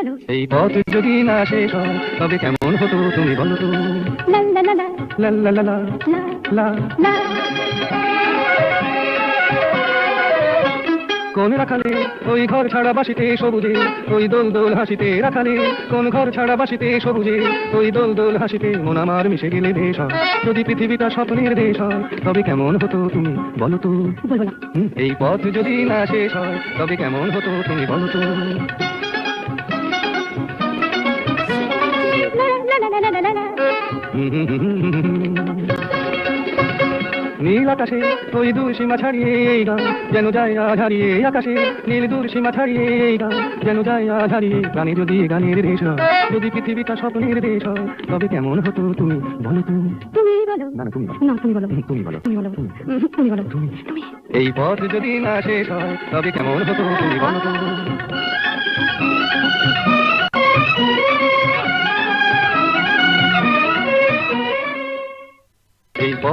বলো এই পথ যদি না শেষ হয় তবে কেমন হতো তুমি বলো তো. লা লা লা লা লা. কোন রাখালে ওই ঘর ছাড়া বাসিতে সবুজে ওই দোল দোল হাসিতে রাখালে কোন ঘর ছাড়া বাসিতে সবুজে ওই দোল দোল হাসিতে মন আমার মিশে গেলে দেশ যদি পৃথিবীটা স্বপ্নের দেশ হয় তবে কেমন হতো তুমি বলো তো? এই পথ যদি না শেষ হয় তবে কেমন হতো তুমি বলো তো? নীল আকাশে ওই দূর সীমা ছাড়িয়ে এই গান যেন যায় আজ হারিয়ে আকাশে। নীল দূর সীমা ছাড়িয়ে এই গান যেন যায় হারিয়ে গানে যদি গানের দেশ হয় যদি পৃথিবীটা স্বপ্নের দেশ হয় তবে কেমন হতো তুমি? বলো তুমি বলো। না না তুমি বলো। না তুমি বলো। তুমি বলো। তুমি বলো। তুমি। বলো। তুমি। এই পথ যদি না শেষ হয় তবে কেমন হতো তুমি? বলো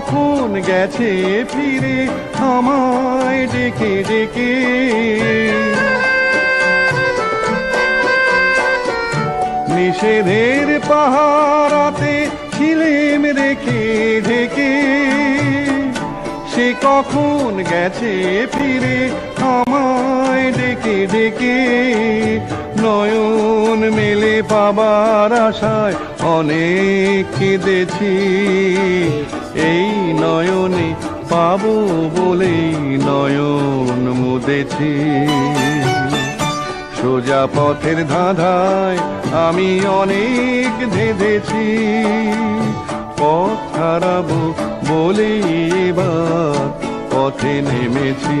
কখন গেছে ফিরে আমায় ডেকে ডেকে? নিষেধের পাহারাতে ছিলেম রেখে, ঢেকে। সে কখন গেছে ফিরে আমায় ডেকে ডেকে? নয়ন মেলে পাবার আশায় অনেক কেঁদেছি। এই নয়নে পাব বলেই নয়ন মুদেছি। সোজা পথের ধাঁধায় আমি অনেক ধেঁধেছি। পথ হারাবো বলে এবার পথে নেমেছি।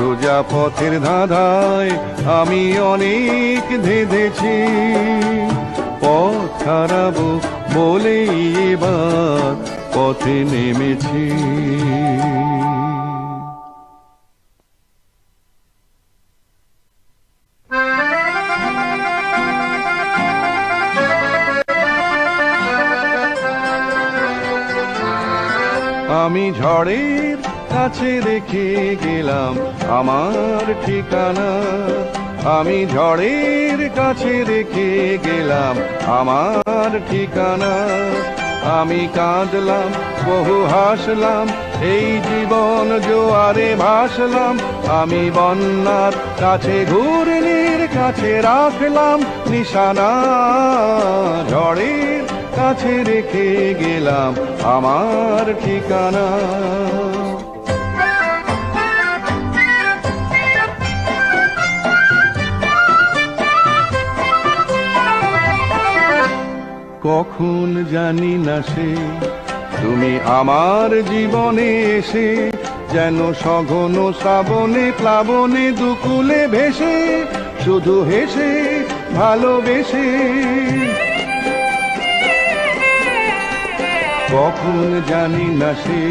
সোজা পথের ধাঁধায় আমি অনেক ধেঁধেছি। পথ হারাবো বলে এবার পথে নেমেছি। আমি ঝড়ের কাছে রেখে গেলাম আমার ঠিকানা। আমি ঝড়ের কাছে রেখে গেলাম আমার ঠিকানা। আমি কাঁদলাম, বহু হাসলাম, এই জীবন জোয়ারে ভাসলাম। আমি বন্যার কাছে, ঘূর্ণির কাছে রাখলাম নিশানা। ঝড়ের কাছে রেখে গেলাম আমার ঠিকানা। কখন জানি না সে। তুমি আমার জীবনে এসে যেন সঘন শ্রাবণে, প্লাবনে, দুকুলে ভেসে শুধু হেসে, ভালোবেসে। কখন জানি না সে,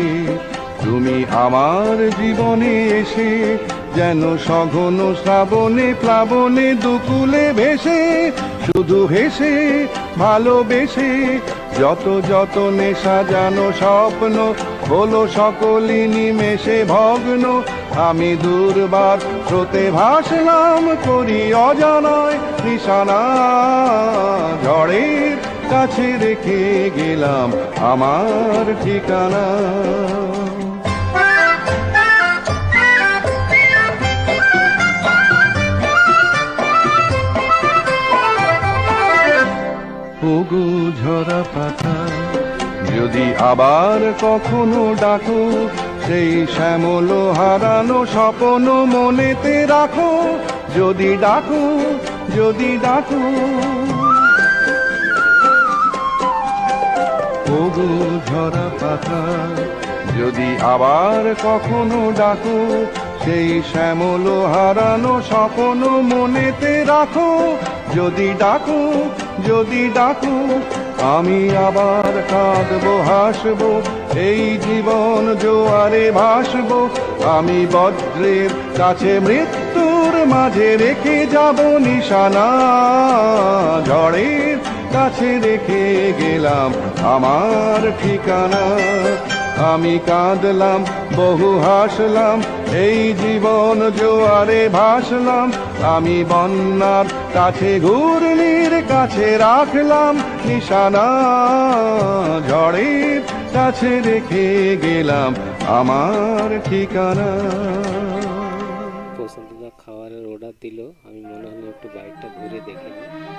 তুমি আমার জীবনে এসে যেন সঘন শ্রাবণে, প্লাবনে, দুকুলে ভেসে শুধু হেসে, ভালোবেসে, যত যত নেশা জানো, স্বপ্ন হলো সকলই নিমেষে ভগ্ন। আমি দুর্বার স্রোতে ভাসলাম, করি অজানায় নিশানা। ঝড়ের কাছে রেখে গেলাম আমার ঠিকানা। ওগো ঝরা পাতা। যদি আবার কখনো ডাকো, সেই শ্যামল হারানো স্বপ্ন মনেতে রাখো। যদি ডাকো যদি ডাকো। ওগো ঝরা পাতা। যদি আবার কখনো ডাকো, সেই শ্যামল হারানো স্বপ্ন মনেতে রাখো। যদি ডাকো যদি ডাকো, আমি আবার কাঁদবো, হাসব, এই জীবন জোয়ারে ভাসব। আমি বজ্রের কাছে মৃত্যুর মাঝে রেখে যাব নিশানা। ঝড়ের কাছে রেখে গেলাম আমার ঠিকানা। আমি কাঁদলাম, বহু হাসলাম, এই জীবন জোয়ারে ভাসলাম। আমি বন্যার কাছে ঘূর্ণির কাছে রাখলাম, নিশানা ঝড়ের কাছে রেখে গেলাম আমার ঠিকানা। খাবারের অর্ডার দিল, আমি মনে হলো একটু বাইকটা ঘুরে দেখে নিই।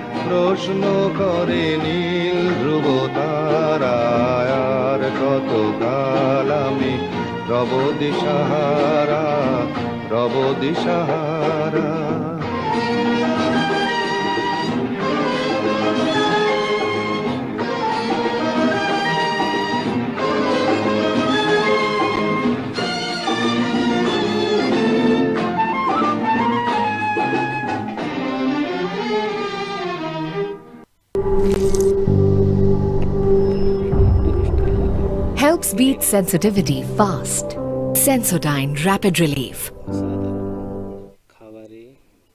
প্রশ্ন করে নীল ধ্রুব তারায় আর কত কাল আমি রব দিশাহারা রব দিশাহারা। helps beat sensitivity fast. Sensodyne Rapid Relief.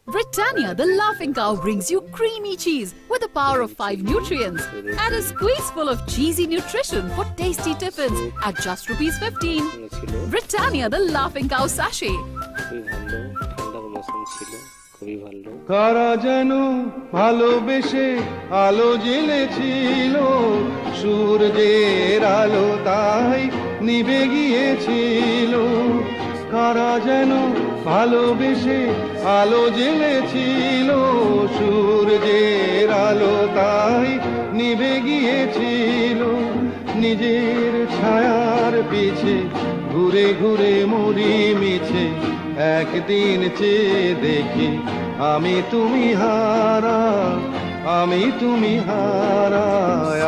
Britannia, the laughing cow, brings you creamy cheese with the power of five nutrients and a squeeze full of cheesy nutrition for tasty tiffins at just rupees 15. Britannia, the laughing cow sachet. খুবই ভালো। কারা যেন ভালোবেসে আলো জ্বেলেছিল সূর্যের আলো তাই নিভে গিয়েছিল। কারা যেন ভালোবেসে আলো জ্বেলেছিল সূর্যের আলো তাই নিভে গিয়েছিল। নিজের ছায়ার পিছে ঘুরে ঘুরে মরি মিছে, একদিন চেয়ে দেখি আমি তুমি হারা, আমি তুমি হারা।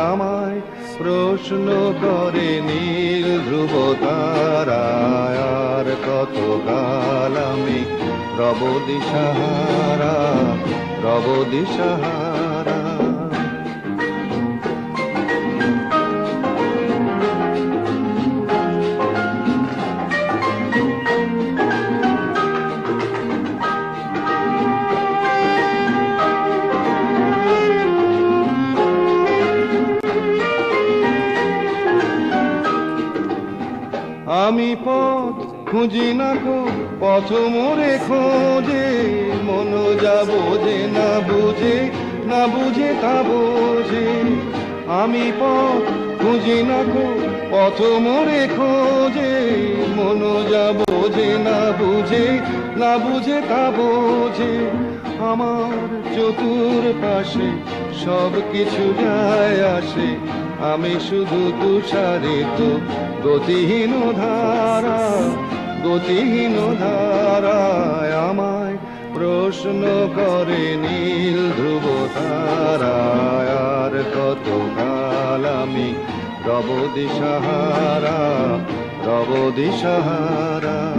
আমায় প্রশ্ন করে নীল ধ্রুব তারায় আর কত কাল আমি রব দিশাহারা রব দিশাহারা? আমি পথ খুঁজি না কো পথ মোরে খোঁজে, মন যা বোঝে না বুঝে না বুঝে তা বোঝে। আমি পথ খুঁজি না কো পথ মোরে খোঁজে, মন যা বোঝে না বুঝে না বুঝে তা বোঝে। আমার চতুর পাশে সব কিছু যায় আসে আমি শুধু তুষারিত, গতিহীন ধারা, গতিহীন ধারায় আমায় প্রশ্ন করে নীল ধ্রুব তারায় আর কত কাল আমি রব দিশাহারা রব দিশাহারা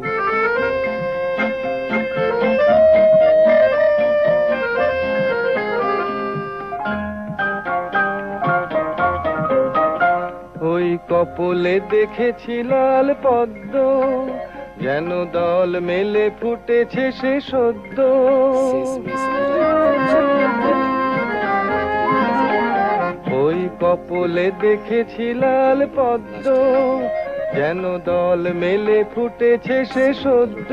কপলে দেখেছি লাল পদ্ম, যেন দল মেলে ফুটেছে সে সদ্য। ওই কপলে দেখেছি লাল পদ্ম, যেন দল মেলে ফুটেছে সে সদ্য।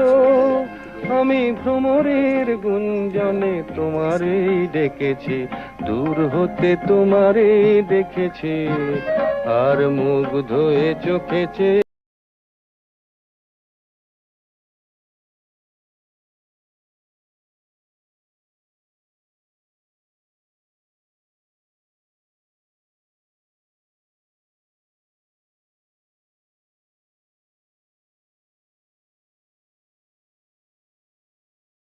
আমি ভ্রমরের গুঞ্জনে তোমারই ডেকেছি, দূর হতে তোমারই দেখেছি। আর মুখ ধুয়ে চোখেছে